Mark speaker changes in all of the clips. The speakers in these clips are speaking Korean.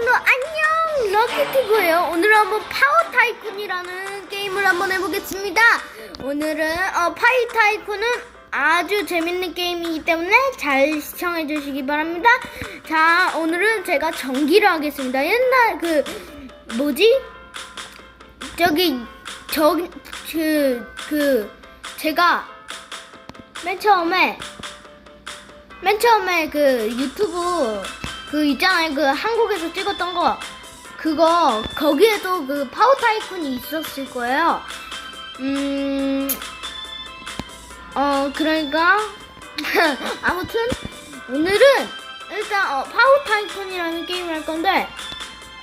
Speaker 1: 여러분들 안녕! 럭키티브예요. 오늘은 한번 파워 타이쿤이라는 게임을 한번 해보겠습니다. 오늘은 어, 파이 타이쿤은 아주 재밌는 게임이기 때문에 잘 시청해 주시기 바랍니다. 자 오늘은 제가 전기를 하겠습니다. 옛날 그 뭐지? 저기 저그 그 제가 맨 처음에 맨 처음에 그 유튜브 그 있잖아요. 그 한국에서 찍었던 거. 그거 거기에도 그 파워 타이쿤이 있었을 거예요. 음 어 그러니까 아무튼 오늘은 일단 어, 파워 타이쿤이라는 게임을 할 건데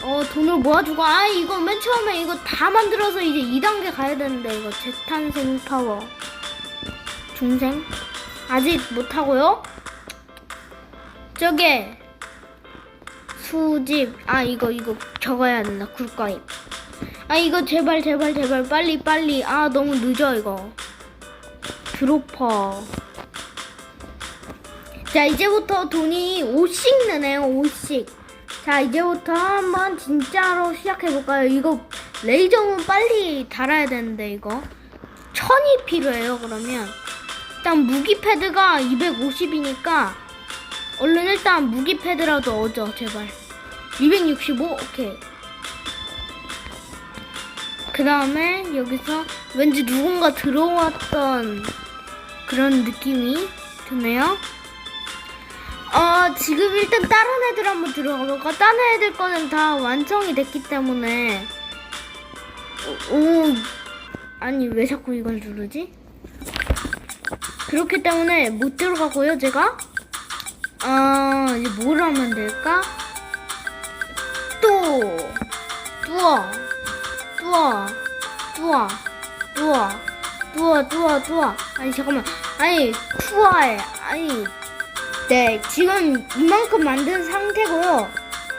Speaker 1: 어 돈을 모아주고 아 이거 맨 처음에 이거 다 만들어서 이제 2단계 가야 되는데 이거 재탄생 파워. 중생? 아직 못 하고요? 저게 수집. 아 이거 이거 적어야 된다. 굴과입 아 이거 제발 제발 제발. 빨리 빨리. 아 너무 늦어 이거. 드로퍼. 자 이제부터 돈이 5씩 느네요 5씩. 자 이제부터 한번 진짜로 시작해볼까요? 이거 레이저는 빨리 달아야 되는데 이거. 천이 필요해요 그러면. 일단 무기 패드가 250이니까 얼른 일단 무기 패드라도 얻어 제발. 265 오케이. 그 다음에 여기서 왠지 누군가 들어왔던 그런 느낌이 드네요. 어 지금 일단 다른 애들 한번 들어가 볼까? 다른 애들 거는 다 완성이 됐기 때문에. 오, 오. 아니 왜 자꾸 이걸 누르지? 그렇기 때문에 못 들어가고요 제가 아, 이제 뭘 하면 될까? 또, 뚜어, 뚜어, 뚜어, 뚜어, 뚜어, 뚜어, 뚜어. 아니, 잠깐만. 아니, 투어에, 아니, 네, 지금 이만큼 만든 상태고요.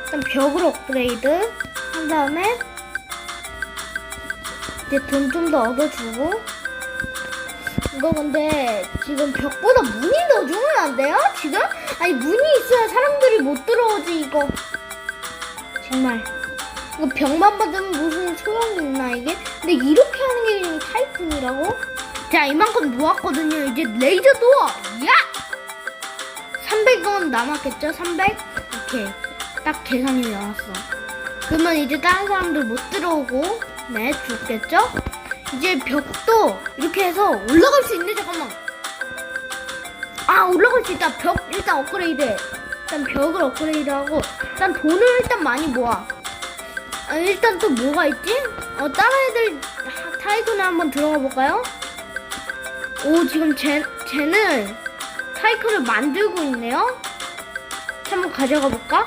Speaker 1: 일단 벽을 업그레이드 한 다음에, 이제 돈 좀 더 얻어주고, 이거 근데 지금 벽보다 문이 넣어주면 안 돼요? 지금? 아니 문이 있어야 사람들이 못 들어오지 이거 정말 이거 벽만 받으면 무슨 소용이 있나 이게? 근데 이렇게 하는 게 그냥 타이쿤이라고? 자 이만큼 모았거든요 이제 레이저 도어 야! 300원 남았겠죠? 300? 오케이 딱 계산이 나왔어 그러면 이제 다른 사람들 못 들어오고 네 죽겠죠? 이제 벽도 이렇게 해서 올라갈 수 있네 잠깐만 아 올라갈 수 있다 벽 일단 업그레이드 해. 일단 벽을 업그레이드 하고 일단 돈을 일단 많이 모아 아, 일단 또 뭐가 있지? 어 다른 애들 하- 타이쿤에 한번 들어가 볼까요? 오 지금 쟤, 쟤는 타이쿤을 만들고 있네요 한번 가져가 볼까?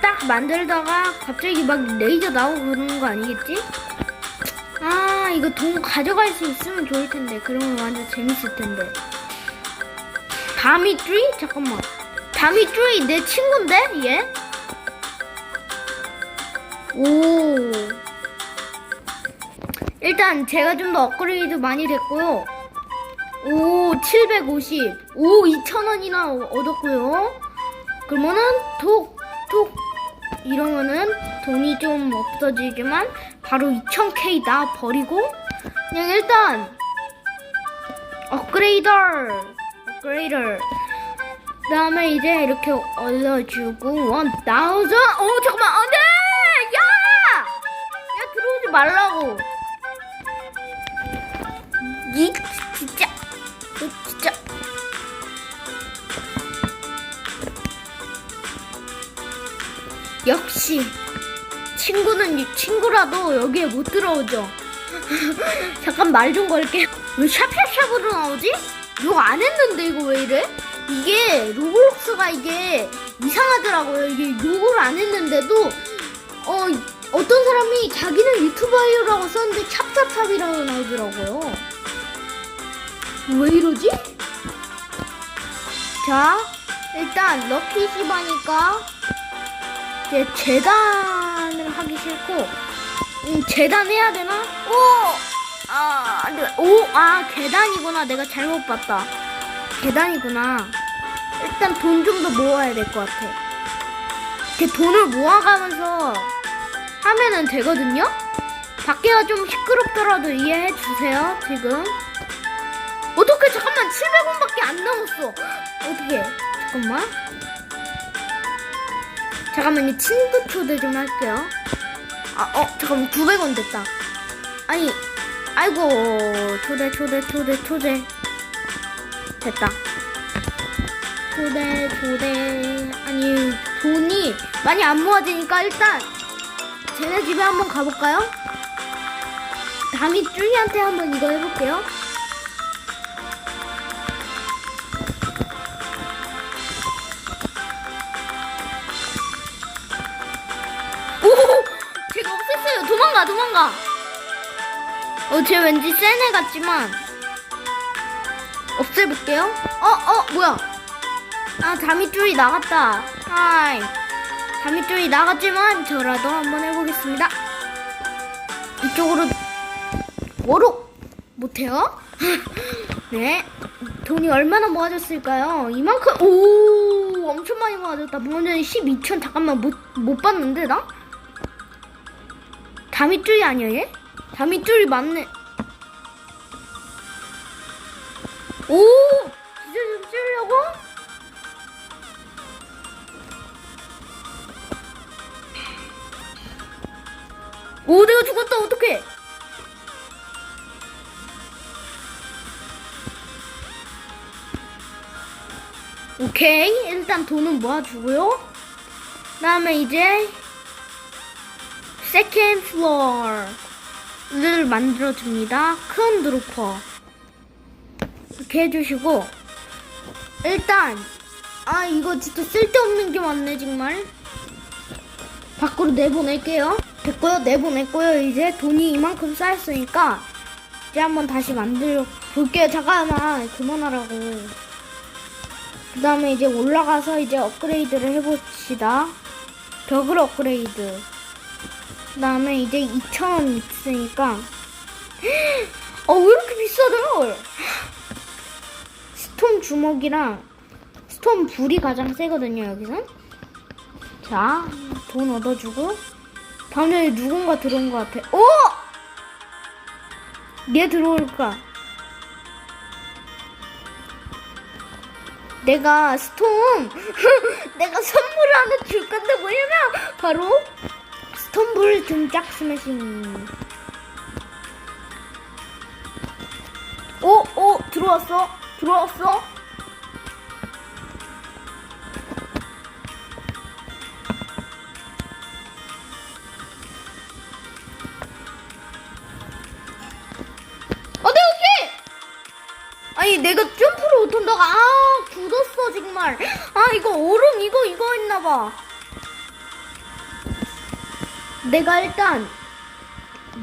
Speaker 1: 딱 만들다가 갑자기 막 레이저 나오고 그러는 거 아니겠지? 아 이거 돈 가져갈 수 있으면 좋을 텐데. 그러면 완전 재밌을 텐데. 다미 트리? 잠깐만. 다미 트리 내 친구인데 얘? 오. 일단 제가 좀 더 업그레이드 많이 됐고요. 오 750. 오 2,000원이나 얻었고요. 그러면은 톡톡. 이러면은 돈이 좀 없어지지만 바로 2000K 나 버리고 그냥 일단 업그레이더 업그레이더. 그 다음에 이제 이렇게 올려주고 1000어 잠깐만. 안돼! 야! 야 들어오지 말라고. 이 진짜 너 진짜. 역시 친구는 이 친구라도 여기에 못 들어오죠. 잠깐 말 좀 걸게. 왜 샤샤샵으로 나오지? 이거 안 했는데 이거 왜 이래? 이게 로블록스가 이게 이상하더라고요. 이게 욕을 안 했는데도 어 어떤 사람이 자기는 유튜버라고 썼는데 찹찹찹이라고 나오더라고요. 왜 이러지? 자 일단 럭키 시바니까 이제 재단을 하기 싫고 음, 재단 해야 되나? 오! 아, 안 돼. 오, 아, 계단이구나. 내가 잘못 봤다. 계단이구나. 일단 돈 좀 더 모아야 될 것 같아. 이렇게 돈을 모아가면서 하면은 되거든요. 밖에가 좀 시끄럽더라도 이해해 주세요. 지금 어떻게 잠깐만 700원밖에 안 남았어. 어떻게? 잠깐만. 잠깐만요. 친구 초대 좀 할게요. 아, 어, 잠깐만. 900원 됐다. 아니, 아이고. 초대, 초대, 초대, 초대. 됐다. 초대, 초대. 아니, 돈이 많이 안 모아지니까 일단 쟤네 집에 한번 가볼까요? 담이 쭈이한테 한번 이거 해볼게요. 없앴어요. 도망가, 도망가. 어, 쟤 왠지 센 애 같지만. 없애볼게요. 어, 어, 뭐야. 아, 다미줄이 나갔다. 하이. 다미줄이 나갔지만, 저라도 한번 해보겠습니다. 이쪽으로, 뭐로? 못해요? 네. 돈이 얼마나 모아졌을까요? 이만큼, 오, 엄청 많이 모아졌다. 전에 12천, 잠깐만, 못, 못 봤는데, 나? 다미줄이 아니야, 얘? 다미줄이 맞네. 오! 진짜 좀 찌려고? 오, 내가 죽었다, 어떡해! 오케이, 일단 돈은 모아주고요. 그 다음에 이제, second floor를 만들어줍니다. 큰 드로퍼. 이렇게 해주시고, 일단, 아, 이거 진짜 쓸데없는 게 많네, 정말. 밖으로 내보낼게요. 됐고요, 내보냈고요. 이제 돈이 이만큼 쌓였으니까, 이제 한번 다시 만들어 볼게요. 잠깐만, 그만하라고. 그 다음에 이제 올라가서 이제 업그레이드를 해봅시다. 벽을 업그레이드. 그 다음에 이제 2,000원 있으니까. 어, 왜 이렇게 비싸요? 스톰 주먹이랑 스톰 불이 가장 세거든요, 여기선. 자, 돈 얻어주고. 방금 누군가 들어온 것 같아. 오! 얘 들어올까? 내가 스톰 내가 선물 하나 줄 건데 뭐냐면 바로 스 톰불 등짝 스매싱 오, 오, 들어왔어? 들어왔어? 어, 네! 아니 내가 점프를 못한다가 아 굳었어 정말 아 이거 얼음 이거 이거 했나봐 내가 일단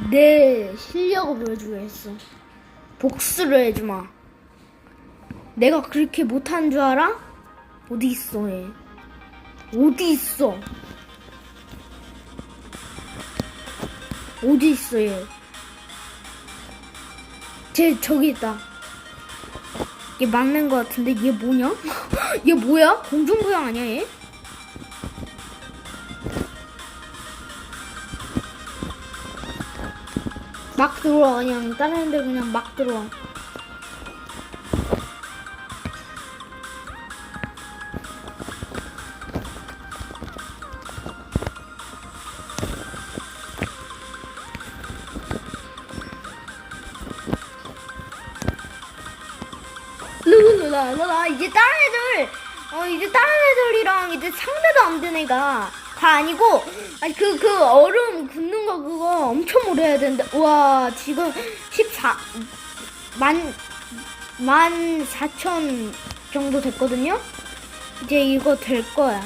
Speaker 1: 내 실력을 보여주겠어 복수를 해주마 내가 그렇게 못하는 줄 알아? 어디 있어 얘 어디 있어 어디 있어 얘 쟤 저기 있다 얘 맞는 거 같은데 얘 뭐냐? 얘 뭐야? 공중부양 아니야 얘? 막 들어와. 그냥 다른 애들 그냥 막 들어와. 르르르라 이제 다른 애들 어 이제 다른 애들이랑 이제 상대도 안 된 애가 다 아니고 아니 그 그 얼음 굽는 거 그거 엄청 오래 해야 되는데 우와 지금 14 만 만 4천 정도 됐거든요 이제 이거 될 거야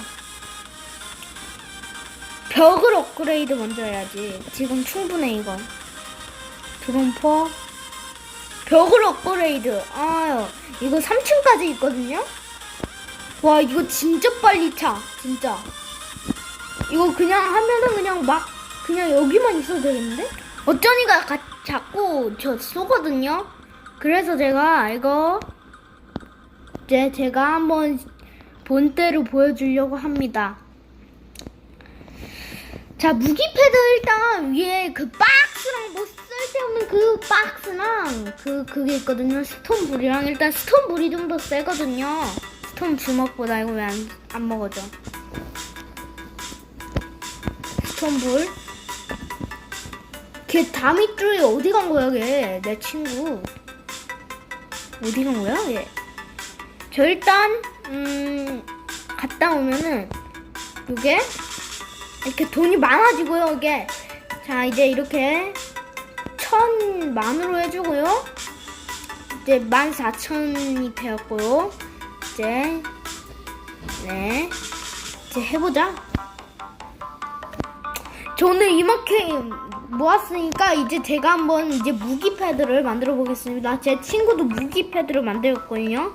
Speaker 1: 벽을 업그레이드 먼저 해야지 지금 충분해 이거 드론퍼 벽을 업그레이드. 아유, 이거 3층까지 있거든요? 와, 이거 진짜 빨리 차. 진짜. 이거 그냥 하면은 그냥 막, 그냥 여기만 있어도 되겠는데? 어쩌니가 가, 자꾸 저 쏘거든요? 그래서 제가 이거, 이제 제가 한번 본때로 보여주려고 합니다. 자 무기 패드 일단 위에 그 박스랑 뭐 쓸데없는 그 박스랑 그 그게 있거든요 스톤불이랑 일단 스톤불이 좀 더 세거든요 스톤 주먹보다 이거 왜 안 안 먹어져 스톤불. 걔 다미줄이 어디 간 거야 걔? 내 친구. 어디 간 거야 얘? 저 일단 음 갔다 오면은 요게 이렇게 돈이 많아지고요 이게. 자 이제 이렇게 천 만으로 해주고요. 이제 만 사천이 되었고요. 이제 네. 이제 해보자 저는 이만큼 모았으니까 이제 제가 한번 이제 무기 패드를 만들어 보겠습니다. 제 친구도 무기 패드를 만들었거든요.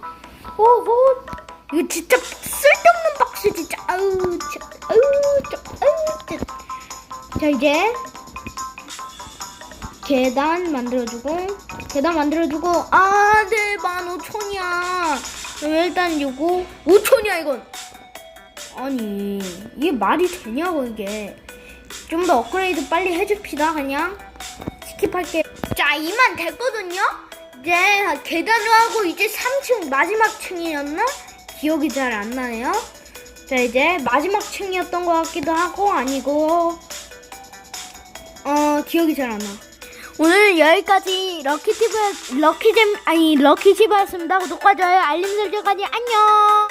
Speaker 1: 오호 이거 진짜 쓸데없는 박스 진짜 아우 저, 아우 저, 아우 저. 자 이제 계단 만들어주고 계단 만들어주고 아네 만 오천이야. 그럼 일단 요거 오천이야 이건. 아니 이게 말이 되냐고 이게 좀 더 업그레이드 빨리 해줍시다 그냥 스킵할게 자 이만 됐거든요 이제 계단을 하고 이제 3층 마지막 층이었나? 기억이 잘 안 나네요 자 이제 마지막 층이었던 것 같기도 하고 아니고 어 기억이 잘 안 나. 오늘 여기까지 럭키티브 럭키잼 아니 럭키티브였습니다. 구독과 좋아요 알림 설정까지 안녕.